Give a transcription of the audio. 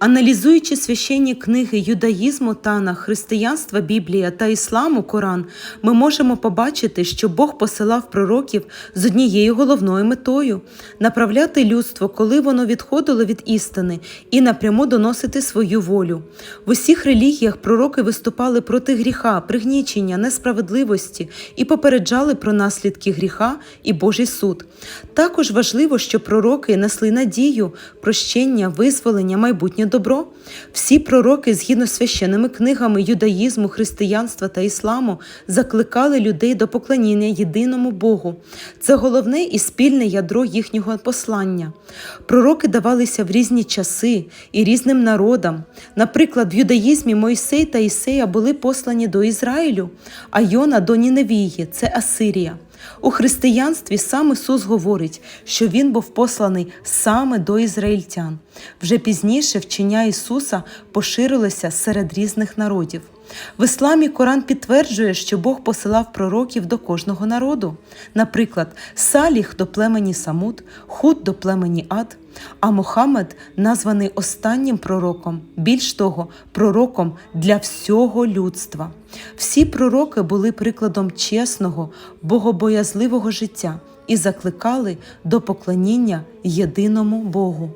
Аналізуючи священні книги юдаїзму, Тана, християнства, Біблія та ісламу Коран, ми можемо побачити, що Бог посилав пророків з однією головною метою направляти людство, коли воно відходило від істини, і напряму доносити свою волю. В усіх релігіях пророки виступали проти гріха, пригнічення, несправедливості і попереджали про наслідки гріха і Божий суд. Також важливо, що пророки несли надію, прощення, визволення, майбутнє добро. Всі пророки, згідно з священними книгами юдаїзму, християнства та ісламу, закликали людей до поклоніння єдиному Богу. Це головне і спільне ядро їхнього послання. Пророки давалися в різні часи і різним народам. Наприклад, в юдаїзмі Мойсей та Ісея були послані до Ізраїлю, а Йона до Ніневії це Асирія. У християнстві сам Ісус говорить, що Він був посланий саме до ізраїльтян. Вже пізніше вчення Ісуса поширилося серед різних народів. В ісламі Коран підтверджує, що Бог посилав пророків до кожного народу. Наприклад, Саліх до племені Самуд, Худ до племені Ад, а Мухаммед названий останнім пророком, більш того, пророком для всього людства. Всі пророки були прикладом чесного, богобоязливого життя і закликали до поклоніння єдиному Богу.